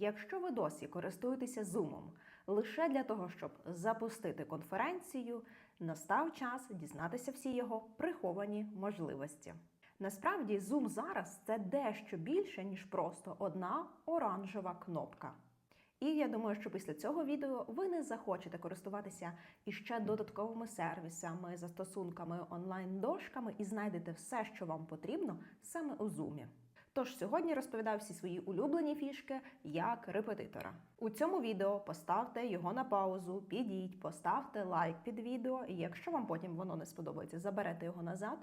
Якщо ви досі користуєтеся Zoom лише для того, щоб запустити конференцію, настав час дізнатися всі його приховані можливості. Насправді, Zoom зараз це дещо більше, ніж просто одна оранжева кнопка. І я думаю, що після цього відео ви не захочете користуватися іще додатковими сервісами, застосунками, онлайн-дошками і знайдете все, що вам потрібно саме у Zoom. Тож сьогодні розповідаю всі свої улюблені фішки як репетитора. У цьому відео поставте його на паузу, підіть, поставте лайк під відео. І якщо вам потім воно не сподобається, заберете його назад.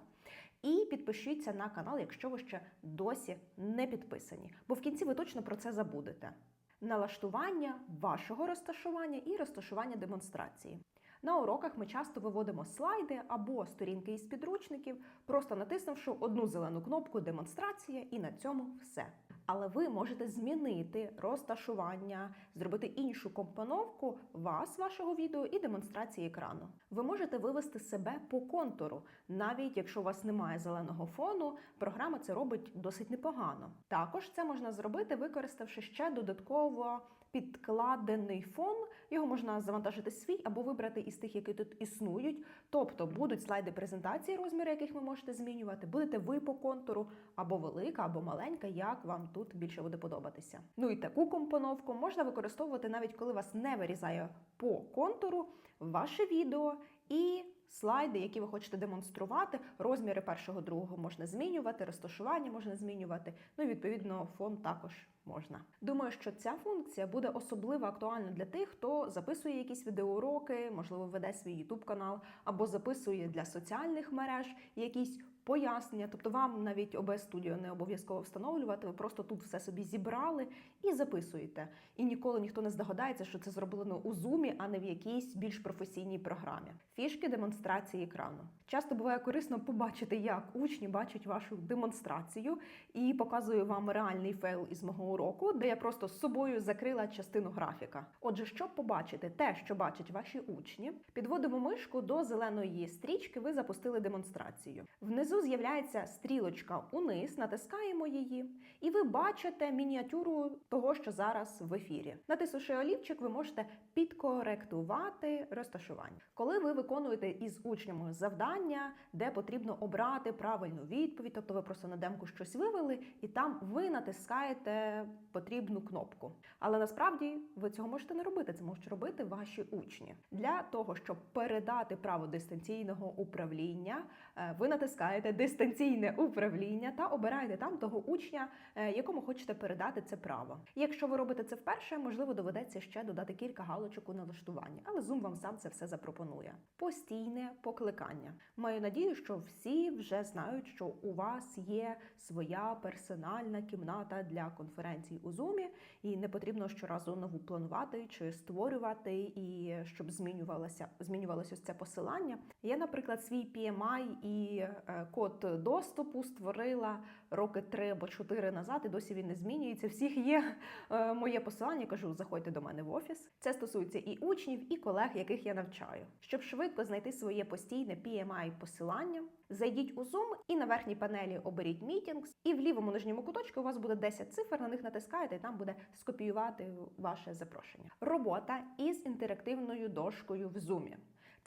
І підпишіться на канал, якщо ви ще досі не підписані. Бо в кінці ви точно про це забудете. Налаштування вашого розташування і розташування демонстрації. На уроках ми часто виводимо слайди або сторінки із підручників, просто натиснувши одну зелену кнопку демонстрація, і на цьому все. Але ви можете змінити розташування, зробити іншу компоновку вас, вашого відео і демонстрації екрану. Ви можете вивести себе по контуру, навіть якщо у вас немає зеленого фону, програма це робить досить непогано. Також це можна зробити, використавши ще додатково підкладений фон. Його можна завантажити свій або вибрати із тих, які тут існують. Тобто будуть слайди презентації, розміри яких ви можете змінювати. Будете ви по контуру або велика, або маленька, як вам тут більше буде подобатися. Ну і таку компоновку можна використовувати навіть коли вас не вирізає по контуру ваше відео і слайди, які ви хочете демонструвати. Розміри першого, другого можна змінювати, розташування можна змінювати. Ну і відповідно фон також можна. Думаю, що ця функція буде особливо актуальна для тих, хто записує якісь відеоуроки, можливо, веде свій YouTube канал або записує для соціальних мереж якісь пояснення. Тобто вам навіть OBS Studio не обов'язково встановлювати, ви просто тут все собі зібрали і записуєте. І ніколи ніхто не здогадається, що це зроблено у Zoom, а не в якійсь більш професійній програмі. Фішки демонстрації екрану. Часто буває корисно побачити, як учні бачать вашу демонстрацію, і показую вам реальний фейл із мого уроку, де я просто з собою закрила частину графіка. Отже, щоб побачити те, що бачать ваші учні, підводимо мишку до зеленої стрічки. Ви запустили демонстрацію. Внизу з'являється стрілочка униз, натискаємо її, і ви бачите мініатюру того, що зараз в ефірі. Натиснувши олівчик, ви можете підкоректувати розташування. Коли ви виконуєте із учнями завдання, де потрібно обрати правильну відповідь, тобто ви просто на демку щось вивели, і там ви натискаєте потрібну кнопку. Але насправді ви цього можете не робити. Це можуть робити ваші учні. Для того, щоб передати право дистанційного управління, е, ви натискаєте дистанційне управління та обираєте там того учня, е, якому хочете передати це право. Якщо ви робите це вперше, можливо, доведеться ще додати кілька галочок у налаштуванні, але Zoom вам сам це все запропонує. Постійне покликання. Маю надію, що всі вже знають, що у вас є своя персональна кімната для конференцій у Zoom, і не потрібно щоразу нову планувати чи створювати, і щоб змінювалося змінювалося це посилання. Я, наприклад, свій PMI і е, код доступу створила роки три або чотири назад, і досі він не змінюється. Всіх є е, моє посилання. Кажу, заходьте до мене в офіс. Це стосується і учнів, і колег, яких я навчаю. Щоб швидко знайти своє постійне PMI посилання, зайдіть у Zoom і на верхній панелі оберіть Meetings, і в лівому нижньому куточку у вас буде 10 цифр. На них натискаєте, і там буде скопіювати ваше запрошення. Робота із інтерактивною дошкою в Zoom.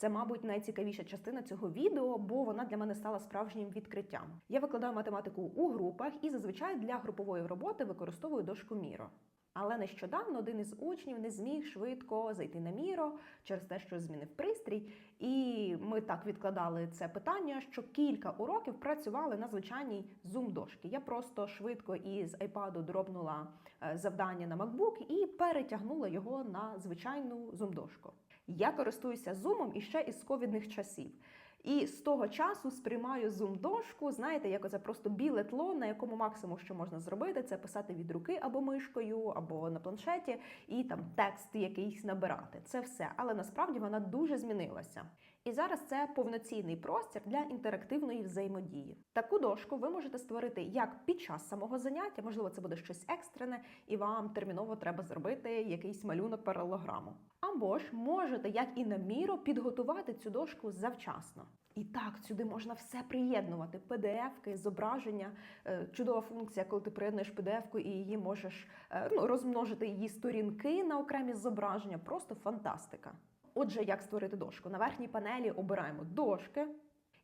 Це, мабуть, найцікавіша частина цього відео, бо вона для мене стала справжнім відкриттям. Я викладаю математику у групах і зазвичай для групової роботи використовую дошку Міро. Але нещодавно один із учнів не зміг швидко зайти на Міро через те, що змінив пристрій. І ми так відкладали це питання, що кілька уроків працювали на звичайній Zoom-дошки. Я просто швидко із iPad дробнула е, завдання на MacBook і перетягнула його на звичайну Zoom-дошку. Я користуюся зумом іще із ковідних часів. І з того часу сприймаю зум-дошку, знаєте, як оце просто біле тло, на якому максимум, що можна зробити, це писати від руки або мишкою, або на планшеті, і там текст якийсь набирати. Це все. Але насправді вона дуже змінилася. І зараз це повноцінний простір для інтерактивної взаємодії. Таку дошку ви можете створити як під час самого заняття, можливо, це буде щось екстрене, і вам терміново треба зробити якийсь малюнок паралограму. Або ж можете, як і на міру, підготувати цю дошку завчасно. І так, сюди можна все приєднувати: PDF-ки, зображення, Е, чудова функція, коли ти приєднуєш PDF-ку і її можеш е, ну, розмножити її сторінки на окремі зображення. Просто фантастика. Отже, як створити дошку? На верхній панелі обираємо дошки.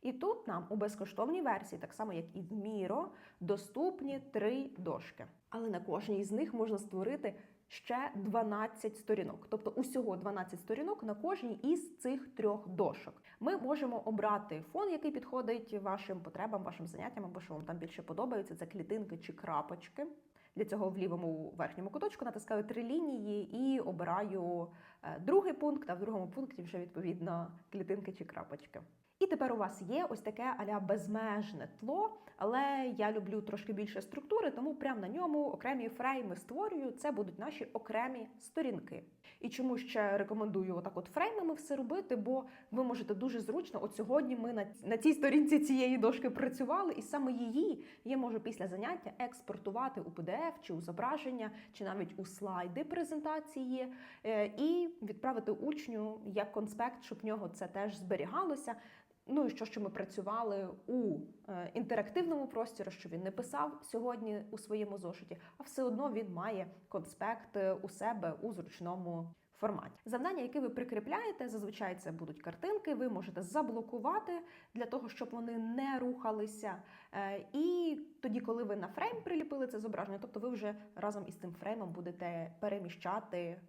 І тут нам у безкоштовній версії, так само як і в Miro, доступні три дошки. Але на кожній з них можна створити ще 12 сторінок, тобто усього 12 сторінок на кожній із цих трьох дошок. Ми можемо обрати фон, який підходить вашим потребам, вашим заняттям, або що вам там більше подобається. Це клітинки чи крапочки. Для цього в лівому верхньому куточку натискаю три лінії і обираю е, другий пункт, а в другому пункті вже відповідно клітинки чи крапочки. І тепер у вас є ось таке аля безмежне тло, але я люблю трошки більше структури, тому прямо на ньому окремі фрейми створюю. Це будуть наші окремі сторінки. І чому ще рекомендую отак от фреймами все робити, бо ви можете дуже зручно. От сьогодні ми на, на цій сторінці цієї дошки працювали, і саме її я можу після заняття експортувати у PDF чи у зображення, чи навіть у слайди презентації, е, і відправити учню як конспект, щоб в нього це теж зберігалося. Ну і що, що ми працювали у е, інтерактивному просторі, що він не писав сьогодні у своєму зошиті, а все одно він має конспект е, у себе у зручному форматі. Завдання, яке ви прикріпляєте, зазвичай це будуть картинки. Ви можете заблокувати для того, щоб вони не рухалися. Е, І тоді, коли ви на фрейм приліпили це зображення, тобто ви вже разом із тим фреймом будете переміщати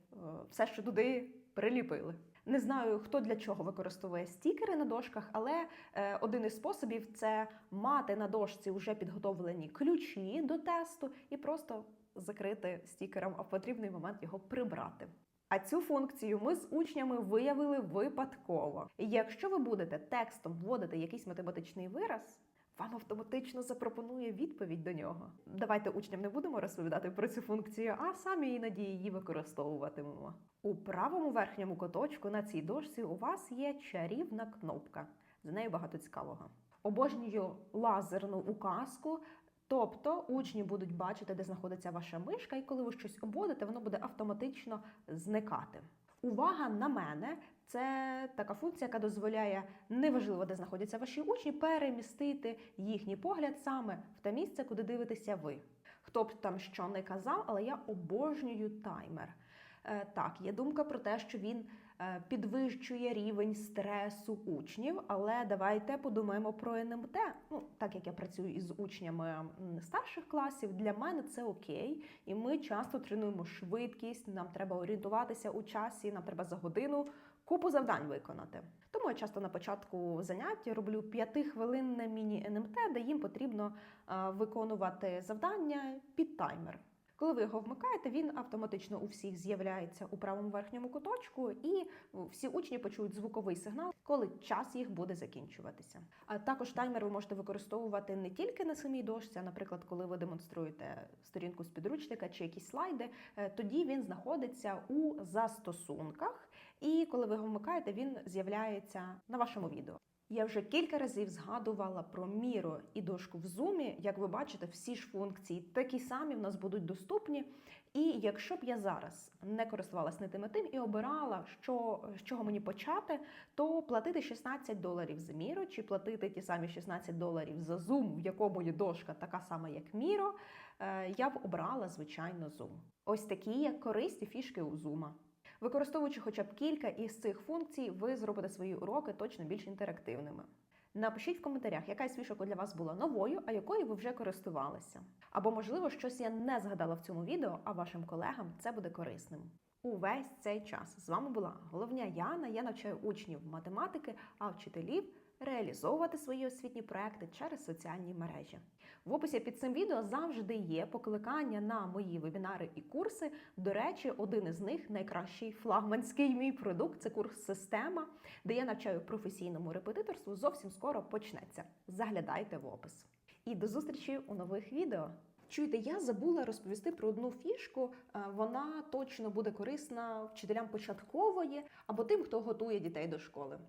все, що туди приліпили. Не знаю, хто для чого використовує стікери на дошках, але е, один із способів це мати на дошці вже підготовлені ключі до тесту і просто закрити стікером, а в потрібний момент його прибрати. А цю функцію ми з учнями виявили випадково. Якщо ви будете текстом вводити якийсь математичний вираз, вам автоматично запропонує відповідь до нього. Давайте учням не будемо розповідати про цю функцію, а самі іноді її використовуватимемо. У правому верхньому куточку на цій дошці у вас є чарівна кнопка. За нею багато цікавого. Обожнюю лазерну указку. Тобто учні будуть бачити, де знаходиться ваша мишка, і коли ви щось обводите, воно буде автоматично зникати. Увага на мене це така функція, яка дозволяє неважливо, де знаходяться ваші учні, перемістити їхній погляд саме в те місце, куди дивитеся ви. Хто б там що не казав, але я обожнюю таймер. Е, Так, є думка про те, що він е, підвищує рівень стресу учнів, але давайте подумаємо про НМТ. Ну, так як я працюю із учнями старших класів, для мене це окей, і ми часто тренуємо швидкість. Нам треба орієнтуватися у часі, нам треба за годину купу завдань виконати. Тому я часто на початку заняття роблю п'ятихвилинне міні-НМТ, де їм потрібно е, виконувати завдання під таймер. Коли ви його вмикаєте, він автоматично у всіх з'являється у правому верхньому куточку, і всі учні почують звуковий сигнал, коли час їх буде закінчуватися. А також таймер ви можете використовувати не тільки на самій дошці, а, наприклад, коли ви демонструєте сторінку з підручника чи якісь слайди, е, тоді він знаходиться у застосунках, і коли ви його вмикаєте, він з'являється на вашому відео. Я вже кілька разів згадувала про міру і дошку в зумі. Як ви бачите, всі ж функції такі самі в нас будуть доступні. І якщо б я зараз не користувалась не тим тим і обирала, що, з чого мені почати, то платити 16 доларів за міру, чи платити ті самі 16 доларів за Zoom, в якому є дошка така сама, як Міро, е, я б обрала, звичайно, Zoom. Ось такі є корисні фішки у Zoom. Використовуючи хоча б кілька із цих функцій, ви зробите свої уроки точно більш інтерактивними. Напишіть в коментарях, яка із фішок для вас була новою, а якою ви вже користувалися. Або, можливо, щось я не згадала в цьому відео, а вашим колегам це буде корисним. Увесь цей час з вами була головня Яна. Я навчаю учнів математики, а вчителів реалізовувати свої освітні проекти через соціальні мережі. В описі під цим відео завжди є покликання на мої вебінари і курси. До речі, один із них найкращий флагманський мій продукт це курс Система, де я навчаю професійному репетиторству. Зовсім скоро почнеться. Заглядайте в опис. І до зустрічі у нових відео. Чуєте, я забула розповісти про одну фішку. е, Вона точно буде корисна вчителям початкової або тим, хто готує дітей до школи.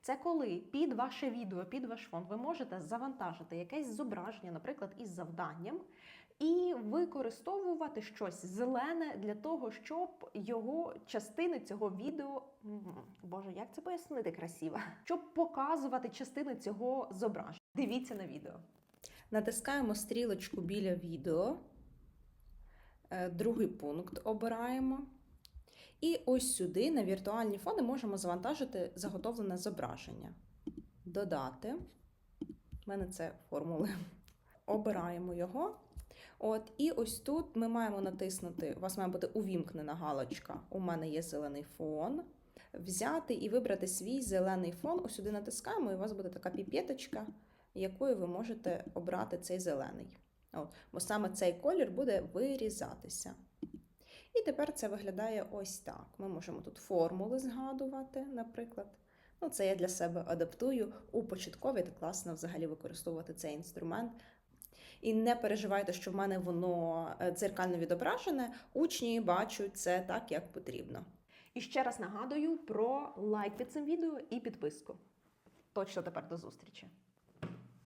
Це коли під ваше відео, під ваш фон, ви можете завантажити якесь зображення, наприклад, із завданням, і використовувати щось зелене для того, щоб його частини цього відео, боже, як це пояснити красиво, щоб показувати частини цього зображення. Дивіться на відео. Натискаємо стрілочку біля відео. Е, Другий пункт обираємо. І ось сюди на віртуальні фони можемо завантажити заготовлене зображення. Додати. У мене це формули. Обираємо його. От, і ось тут ми маємо натиснути, у вас має бути увімкнена галочка. У мене є зелений фон. Взяти і вибрати свій зелений фон. Ось сюди натискаємо, і у вас буде така піпеточка, якою ви можете обрати цей зелений. От, бо саме цей колір буде вирізатися. І тепер це виглядає ось так. Ми можемо тут формули згадувати, наприклад. Ну, це я для себе адаптую у початковій, так класно взагалі використовувати цей інструмент. І не переживайте, що в мене воно е, дзеркально відображене. Учні бачать це так, як потрібно. І ще раз нагадую про лайк під цим відео і підписку. Точно тепер до зустрічі!